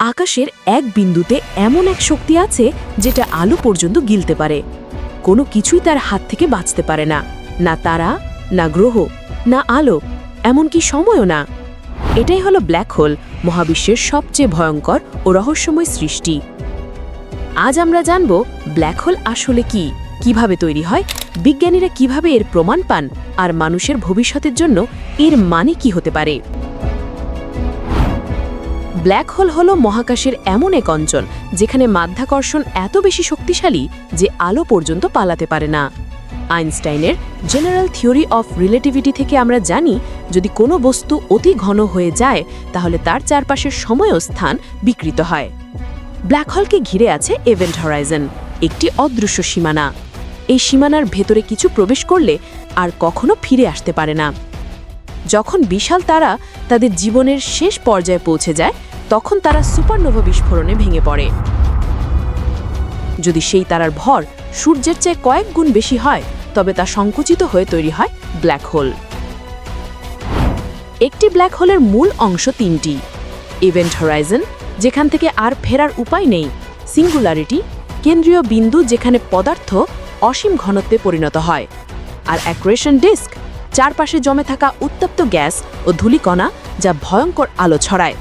আকাশের এক বিন্দুতে এমন এক শক্তি আছে যেটা আলো পর্যন্ত গিলতে পারে। কোনো কিছুই তার হাত থেকে বাঁচতে পারে না না তারা, না গ্রহ, না আলো, এমনকি সময়ও না। এটাই হলো ব্ল্যাক হোল, মহাবিশ্বের সবচেয়ে ভয়ঙ্কর ও রহস্যময় সৃষ্টি। আজ আমরা জানব ব্ল্যাক হোল আসলে কি, কীভাবে তৈরি হয়, বিজ্ঞানীরা কীভাবে এর প্রমাণ পান, আর মানুষের ভবিষ্যতের জন্য এর মানে কি হতে পারে। ব্ল্যাক হোল হল মহাকাশের এমন এক অঞ্চল, যেখানে মাধ্যাকর্ষণ এত বেশি শক্তিশালী যে আলো পর্যন্ত পালাতে পারে না। আইনস্টাইনের জেনারেল থিওরি অফ রিলেটিভিটি থেকে আমরা জানি, যদি কোনো বস্তু অতি ঘন হয়ে যায়, তাহলে তার চারপাশের সময় ও স্থান বিকৃত হয়। ব্ল্যাক হোলকে ঘিরে আছে এভেন্ট হরাইজন, একটি অদৃশ্য সীমানা। এই সীমানার ভেতরে কিছু প্রবেশ করলে আর কখনো ফিরে আসতে পারে না। যখন বিশাল তারা তাদের জীবনের শেষ পর্যায়ে পৌঁছে যায় তখন তারা সুপারনোভা বিস্ফোরণে ভেঙে পড়ে। যদি সেই তারার ভর সূর্যের চেয়ে কয়েক গুণ বেশি হয়, তবে তা সংকুচিত হয়ে তৈরি হয় ব্ল্যাক হোল। একটি ব্ল্যাক হোলের মূল অংশ তিনটি। ইভেন্ট হরাইজন, যেখান থেকে আর ফেরার উপায় নেই। সিঙ্গুলারিটি, কেন্দ্রীয় বিন্দু যেখানে পদার্থ অসীম ঘনত্বে পরিণত হয়। আর অ্যাক্রেশন ডিস্ক, চারপাশে জমে থাকা উত্তপ্ত গ্যাস ও ধূলিকণা যা ভয়ঙ্কর আলো ছড়ায়।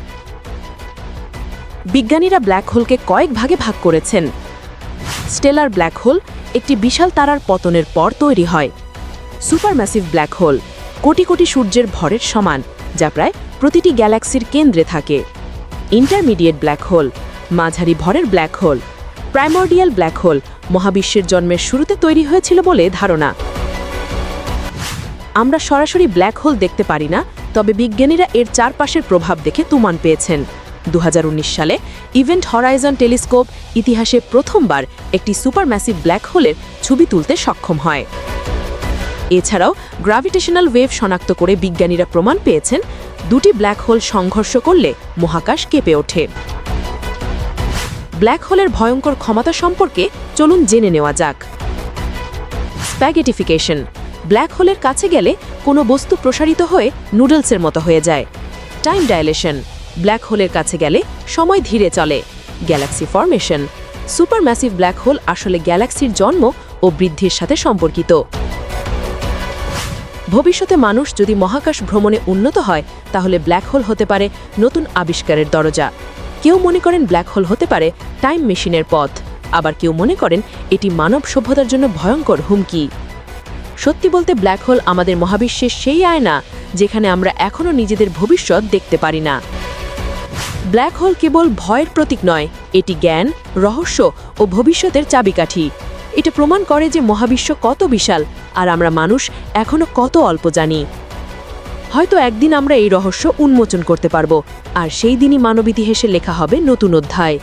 বিজ্ঞানীরা ব্ল্যাক হোলকে কয়েক ভাগে ভাগ করেছেন। স্টেলার ব্ল্যাক হোল একটি বিশাল তারার পতনের পর তৈরি হয়। Supermassive black whole crore crore সূর্যের ভরের সমান, যা প্রায় প্রতিটি গ্যালাক্সির কেন্দ্রে থাকে। ইন্টারমিডিয়েট ব্ল্যাক হোল মাঝারি ভরের black hole primordial black hole মহাবিশ্বের জন্মের শুরুতে তৈরি হয়েছিল বলে ধারণা। আমরা সরাসরি ব্ল্যাক হোল দেখতে পারি না, তবে বিজ্ঞানীরা এর চারপাশের প্রভাব দেখে তুমান পেয়েছেন। দু হাজার উনিশ সালে ইভেন্ট হরাইজন টেলিস্কোপ ইতিহাসে প্রথমবার একটি সুপার ম্যাসিভ ব্ল্যাক হোলের ছবি তুলতে সক্ষম হয়। এছাড়াও গ্র্যাভিটেশনাল ওয়েভ শনাক্ত করে বিজ্ঞানীরা প্রমাণ পেয়েছেন, দুটি ব্ল্যাক হোল সংঘর্ষ করলে মহাকাশ কেঁপে ওঠে। ব্ল্যাক হোলের ভয়ঙ্কর ক্ষমতা সম্পর্কে চলুন জেনে নেওয়া যাক। স্প্যাগেটিফিকেশন, ব্ল্যাক হোলের কাছে গেলে কোনো বস্তু প্রসারিত হয়ে নুডলসের মতো হয়ে যায়। টাইম ডাইলেশন ব্ল্যাক হোলের কাছে গেলে সময় ধীরে চলে। Galaxy formation, supermassive black hole আসলে গ্যালাক্সির জন্ম ও বৃদ্ধির সাথে সম্পর্কিত। ভবিষ্যতে মানুষ যদি মহাকাশ ভ্রমণে উন্নত হয়, তাহলে ব্ল্যাক হোল হতে পারে নতুন আবিষ্কারের দরজা। কেউ মনে করেন ব্ল্যাক হোল হতে পারে টাইম মেশিনের পথ, আবার কেউ মনে করেন এটি মানব সভ্যতার জন্য ভয়ঙ্কর হুমকি। সত্যি বলতে ব্ল্যাক হোল আমাদের মহাবিশ্বের সেই আয়না, যেখানে আমরা এখনও নিজেদের ভবিষ্যৎ দেখতে পারি না। ব্ল্যাক হোল কেবল ভয়ের প্রতীক নয়, এটি জ্ঞান, রহস্য ও ভবিষ্যতের চাবিকাঠি। এটা প্রমাণ করে যে মহাবিশ্ব কত বিশাল আর আমরা মানুষ এখনও কত অল্প জানি। হয়তো একদিন আমরা এই রহস্য উন্মোচন করতে পারব, আর সেই দিনই মানব ইতিহাসে লেখা হবে নতুন অধ্যায়।